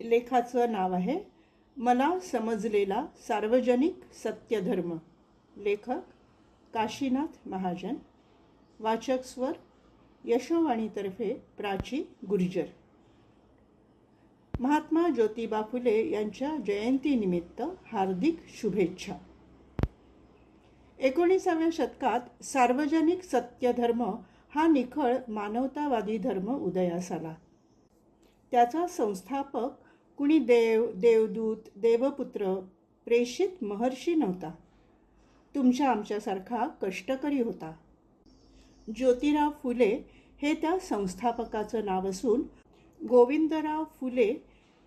लेखाचं नाव आहे मला समजलेला सार्वजनिक सत्यधर्म. लेखक काशीनाथ महाजन वाचक स्वर यशोवाणीतर्फे प्राची गुर्जर. महात्मा ज्योतिबा फुले यांच्या जयंतीनिमित्त हार्दिक शुभेच्छा. एकोणीसाव्या शतकात सार्वजनिक सत्यधर्म हा निखळ मानवतावादी धर्म उदयास आला. त्याचा संस्थापक कुणी देव देवदूत देवपुत्र प्रेषित महर्षी नव्हता. तुमच्या आमच्यासारखा कष्टकरी होता. ज्योतिराव फुले हे त्या संस्थापकाचं नाव असून गोविंदराव फुले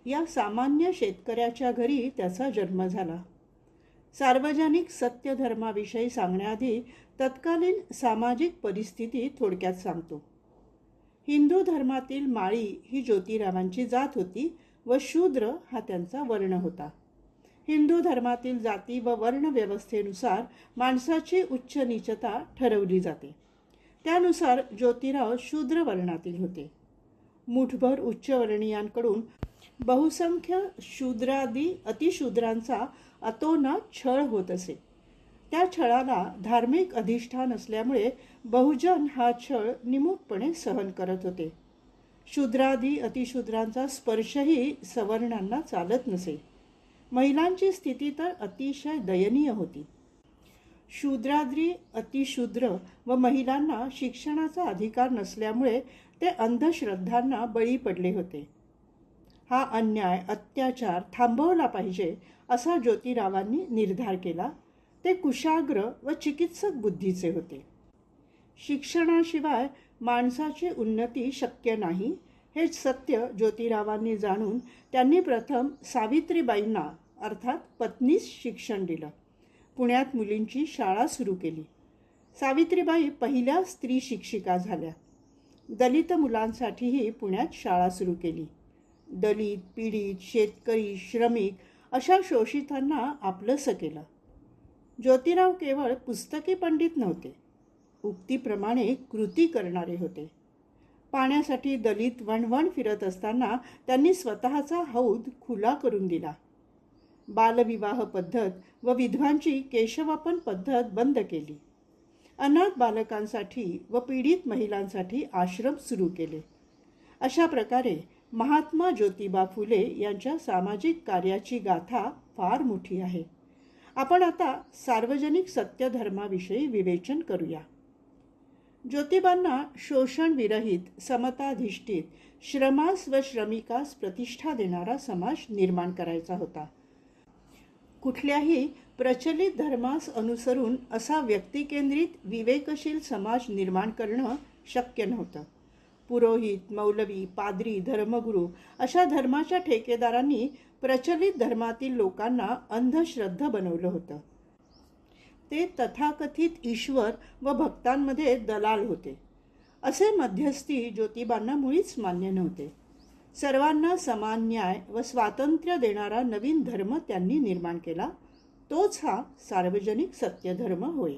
या सामान्य शेतकऱ्याच्या घरी त्याचा जन्म झाला. सार्वजनिक सत्यधर्माविषयी सांगण्याआधी तत्कालीन सामाजिक परिस्थिती थोडक्यात सांगतो. हिंदू धर्मातील माळी ही ज्योतिरावांची जात होती व शूद्र हा त्यांचा वर्ण होता. हिंदू धर्मातील जाती व वर्ण व्यवस्थेनुसार माणसाची उच्च नीचता ठरवली जाते. त्यानुसार ज्योतिराव शूद्र वर्णातील होते. मुठभर उच्चवर्णीयांकडून बहुसंख्य शूद्रादी अतिशूद्रांचा अतोनात छळ होत असे. त्या छळाला धार्मिक अधिष्ठान असल्यामुळे बहुजन हा छळ निमूटपणे सहन करत होते. शूद्रादी अतिशूद्रांचा स्पर्शही सवर्णांना चालत नसे. महिलांची स्थिती तर अतिशय दयनीय होती. शूद्राद्री अतिशूद्र व महिलांना शिक्षणाचा अधिकार नसल्यामुळे ते अंधश्रद्धांना बळी पडले होते. हा अन्याय अत्याचार थांबवला पाहिजे असा ज्योतिरावांनी निर्धार केला. ते कुशाग्र व चिकित्सक बुद्धीचे होते. शिक्षणाशिवाय माणसाची उन्नती शक्य नाही हे सत्य ज्योतिरावांनी जाणून त्यांनी प्रथम सावित्रीबाईंना अर्थात पत्नीस शिक्षण दिलं. पुण्यात मुलींची शाळा सुरू केली. सावित्रीबाई पहिल्या स्त्री शिक्षिका झाल्या. दलित मुलांसाठीही पुण्यात शाळा सुरू केली. दलित पीडित शेतकरी श्रमिक अशा शोषितांना आपलंसं केलं. ज्योतिराव केवळ पुस्तकी पंडित नव्हते उक्तीप्रमाणे कृती करणारे होते. पाण्यासाठी दलित वणवण फिरत असताना त्यांनी स्वतःचा हौद खुला करून दिला. बालविवाह पद्धत व विधवांची केशवापन पद्धत बंद केली. अनाथ बालकांसाठी व पीडित महिलांसाठी आश्रम सुरू केले. अशा प्रकारे महात्मा ज्योतिबा फुले यांच्या सामाजिक कार्याची गाथा फार मोठी आहे. आपण आता सार्वजनिक सत्यधर्माविषयी विवेचन करूया. ज्योतिबांना शोषणविरहित समताधिष्ठित श्रमास व श्रमिकास प्रतिष्ठा देणारा समाज निर्माण करायचा होता. कुठल्याही प्रचलित धर्मास अनुसरून असा व्यक्तिकेंद्रित विवेकशील समाज निर्माण करणं शक्य नव्हतं. पुरोहित मौलवी पाद्री धर्मगुरू अशा धर्माच्या ठेकेदारांनी प्रचलित धर्मातील लोकांना अंधश्रद्ध बनवलं होतं. ते तथाकथित ईश्वर व भक्तांमध्ये दलाल होते. असे मध्यस्थी ज्योतिबांना मुळीच मान्य नव्हते. सर्वांना समान न्याय व स्वातंत्र्य देणारा नवीन धर्म त्यांनी निर्माण केला. तोच हा सार्वजनिक सत्यधर्म होय.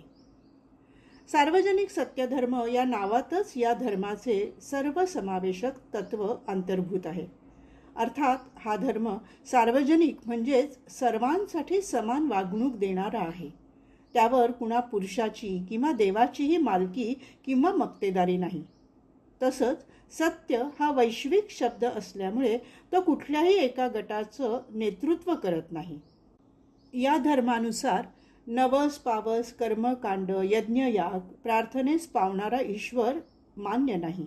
सार्वजनिक सत्यधर्म या नावातच या धर्माचे सर्वसमावेशक तत्व अंतर्भूत आहे. अर्थात हा धर्म सार्वजनिक म्हणजेच सर्वांसाठी समान वागणूक देणारा आहे. त्यावर कुणा पुरुषाची किंवा देवाचीही मालकी किंवा मक्तेदारी नाही. तसंच सत्य हा वैश्विक शब्द असल्यामुळे तो कुठल्याही एका गटाचं नेतृत्व करत नाही. या धर्मानुसार नवस पावस कर्मकांड यज्ञयाग प्रार्थनेस पावणारा ईश्वर मान्य नाही.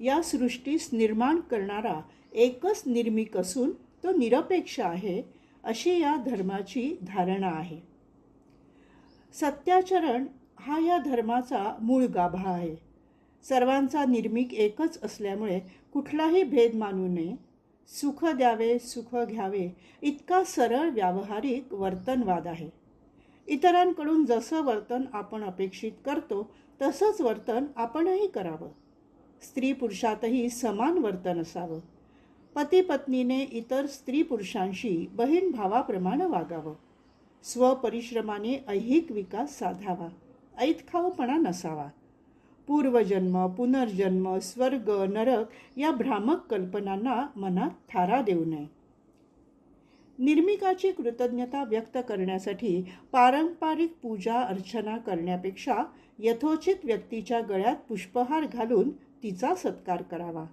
या सृष्टीस निर्माण करणारा एकच निर्मिक असून तो निरपेक्ष आहे अशी या धर्माची धारणा आहे. सत्याचरण हा या धर्माचा मूळ गाभा आहे. सर्वांचा निर्मिक एकच असल्यामुळे कुठलाही भेद मानू नये. सुख द्यावे सुख घ्यावे इतका सरळ व्यावहारिक वर्तनवाद आहे. इतरांकडून जसं वर्तन आपण अपेक्षित करतो तसंच वर्तन आपणही करावं. स्त्री पुरुषातही समान वर्तन असावं. पती पत्नीने इतर स्त्री पुरुषांशी बहीण भावाप्रमाणे वागावं. स्वपरिश्रमाने ऐहिक विकास साधावा ऐतखाऊपणा नसावा. पूर्वजन्म पुनर्जन्म स्वर्ग नरक या भ्रामक कल्पनांना मनात थारा देऊ नये. निर्मिकाची कृतज्ञता व्यक्त करण्यासाठी पारंपरिक पूजा अर्चना करण्यापेक्षा यथोचित व्यक्तीच्या गळ्यात पुष्पहार घालून तिचा सत्कार करावा.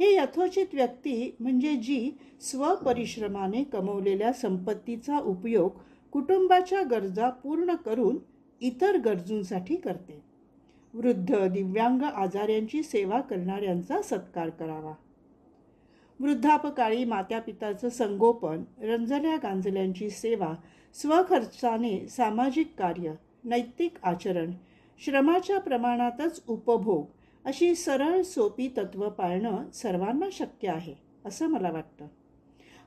हे यथोचित व्यक्ती म्हणजे जी स्वपरिश्रमाने कमवलेल्या संपत्तीचा उपयोग कुटुंबाच्या गरजा पूर्ण करून इतर गरजूंसाठी करते. वृद्ध दिव्यांग आजाऱ्यांची सेवा करणाऱ्यांचा सत्कार करावा. वृद्धापकाळी मात्यापिताचं संगोपन रंजल्या गांजल्यांची सेवा स्वखर्चाने सामाजिक कार्य नैतिक आचरण श्रमाच्या प्रमाणातच उपभोग अशी सरळ सोपी तत्त्व पाळणं सर्वांना शक्य आहे असं मला वाटतं.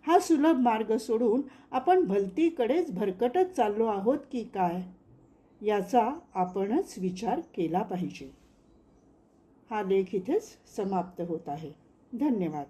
हा सुलभ मार्ग सोडून आपण भलतीकडेच भरकटत चाललो आहोत की काय? याचा आपणच विचार केला पाहिजे. हा लेख इथेच समाप्त होत आहे. धन्यवाद.